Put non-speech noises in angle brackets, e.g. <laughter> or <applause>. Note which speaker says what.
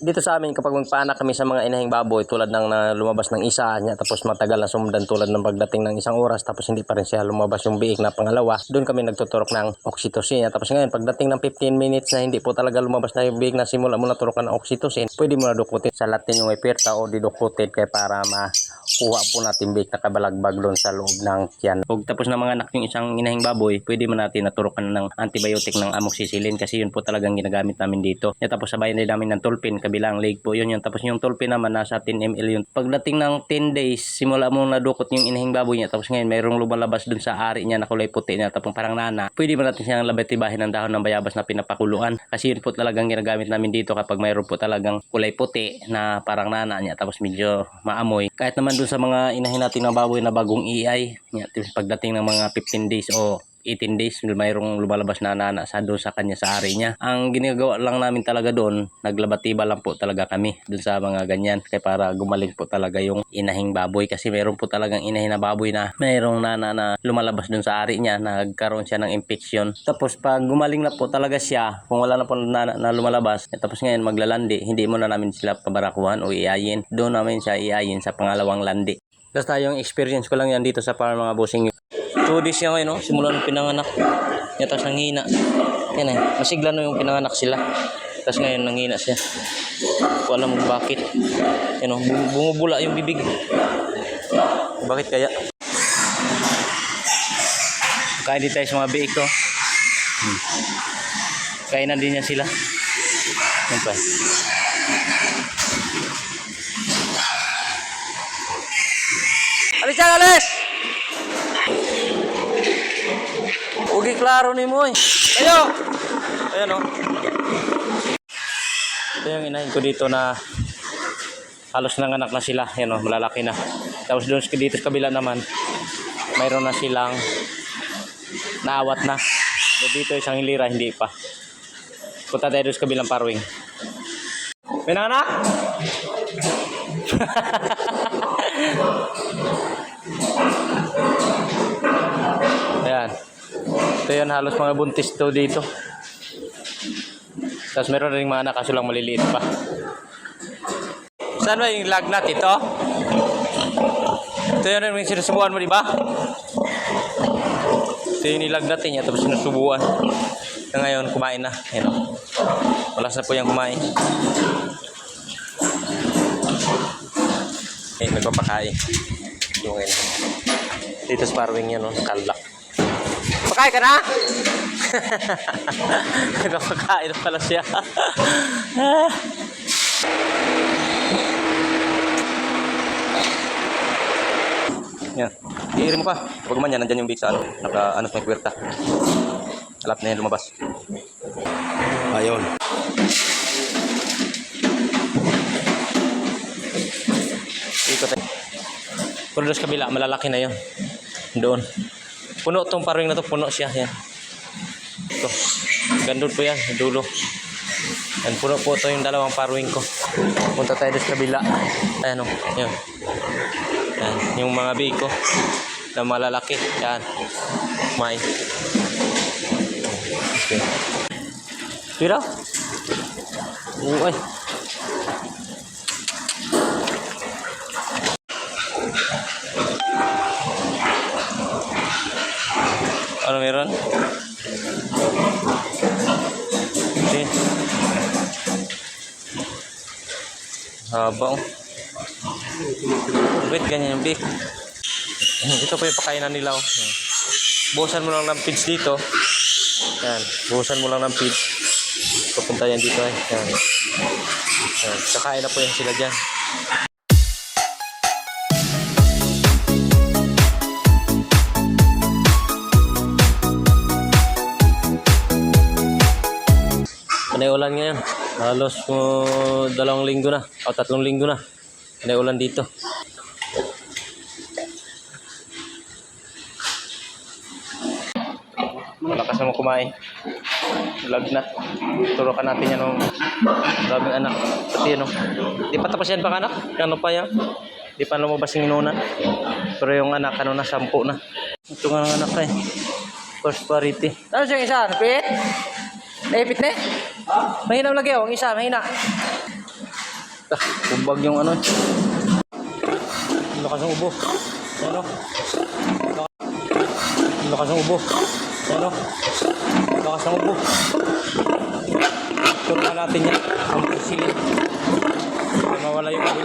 Speaker 1: dito sa amin kapag magpaanak kami sa mga inahing baboy tulad ng na lumabas ng isa niya tapos matagal na sumundan tulad ng pagdating ng isang oras tapos hindi pa rin siya lumabas yung biik na pangalawa doon kami nagtuturok ng oxytocin tapos ngayon pagdating ng 15 minutes na hindi po talaga lumabas na yung biik na simula mo na turokan ng oxytocin pwede mo na dukutin sa latin yung ipirta o didukutin kaya para makuha po natin biik na kabalagbag doon sa loob ng tiyan. Pag tapos na mga anak yung isang inahing baboy pwede mo natin naturukan ng antibiotic ng amoxicillin kasi yun po talagang ginagamit namin dito. Yan, tapos sabayan din namin ng tulpin kabilang leg po. Yun yun. Tapos yung tulpin naman nasa 10 ml yun. Pagdating ng 10 days simula mo nadukot yung inahing baboy niya tapos ngayon mayroong lumalabas dun sa ari niya na kulay puti niya tapos parang nana. Pwede mo natin siyang labatibahin ng dahon ng bayabas na pinapakuluan? Kasi yun po talagang ginagamit namin dito kapag mayroon po talagang kulay puti na parang nana niya tapos medyo maamoy. Kahit naman dun sa mga inahin natin ng baboy na bagong EI niya, pagdating ng mga 15 days o 18 days mayroong lumalabas na nana sa doon sa kanya sa ari niya. Ang ginagawa lang namin talaga doon, naglabatiba lang po talaga kami doon sa mga ganyan kaya para gumaling po talaga yung inahing baboy kasi mayroon po talagang inahin na baboy na mayroong nana na lumalabas doon sa ari niya, nagkaroon siya ng infection. Tapos pag gumaling na po talaga siya, kung wala na po nana na lumalabas, eh, tapos ngayon maglalandi, hindi mo na namin sila pabarakuhan o iayin. Doon namin siya iayin sa pangalawang landi. Basta yung experience ko lang yan dito sa parang mga bossing 2 days siya ngayon, no? simula nung pinanganak. Yan, tapos nanghina. Yan eh, masigla no yung pinanganak sila. Tapos ngayon nanghina siya. Ko alam kung bakit. Yan, oh, bum- bumubula yung bibig. Bakit kaya? Kain din tayo sa mga biik to. Hmm. Kainan din niya sila. Yan pa. Alis yan, Ugi klaro ni mo. Ayo! Ayan o. Ito yung inahin ko dito na halos nanganak na sila. Ayan o, malalaki na. Tapos doon dito sa kabila naman, mayroon na silang naawat na. Dito isang hilira, hindi pa. Punta tayo sa kabilang parwing. May nanganak? <laughs> Ito yan halos mga buntis to dito. Tapos meron rin mga anak kaso lang maliliit pa. Saan ba yung lagnat ito? Ito yun yung sinusubuan mo, di ba? Ito yung nilagnatin niya tapos sinusubuan. Na ngayon, kumain na. Ayan o. Walas na po yung kumain. Eh, nagpapakain. Yung ngayon. Dito sa parwing yan, no? Nakalak. Pakain ka na? <laughs> Nagpapakain na pala siya. yan. Iirin mo pa. Huwag man yan. Nandyan yung big sa ano. Naka, ano, may kwerta. Alap na yan lumabas. Ayun. Ikot tayo. Pero doon sa kabila, malalaki na yun. Doon. Puno tong parwing na to, puno siya. Yan. Ito. Gandun po yan, dulo. Yan, puno po ito yung dalawang parwing ko. Punta tayo sa kabila. Ayan o, yan. Yan, yung mga biko na malalaki. Yan. May. Okay. Tira. Uy. Ano meron? Okay. Haba oh. Wait, ganyan yung beak. Ito po yung pakainan nila oh. Buhusan mo lang ng feeds dito. Yan. Buhusan mo lang ng feeds. Pupunta yan dito eh. Yan. Yan. Kakain na po yan sila dyan. Panay ulan ngayon. Halos uh, dalawang linggo na. O tatlong linggo na. Panay ulan dito. Malakas naman kumain. Lagnat. Turukan natin yan ng daming anak. Pati ano. Di pa tapos yan pang anak? Ano pa yan? Di pa lumabas yung inunan. Pero yung anak, ano na, sampu na. Ito nga ng anak eh. First priority. Ano siya isa? Napit? Naipit na eh? Mahina lagi oh, ang isa, mahina. Ah, Kumbag yung ano. Lakas ng ubo. Ano? Lakas ng ubo. Ano? Lakas ng ubo. Turuan natin yan. Ang silid. Mawala yung ubo.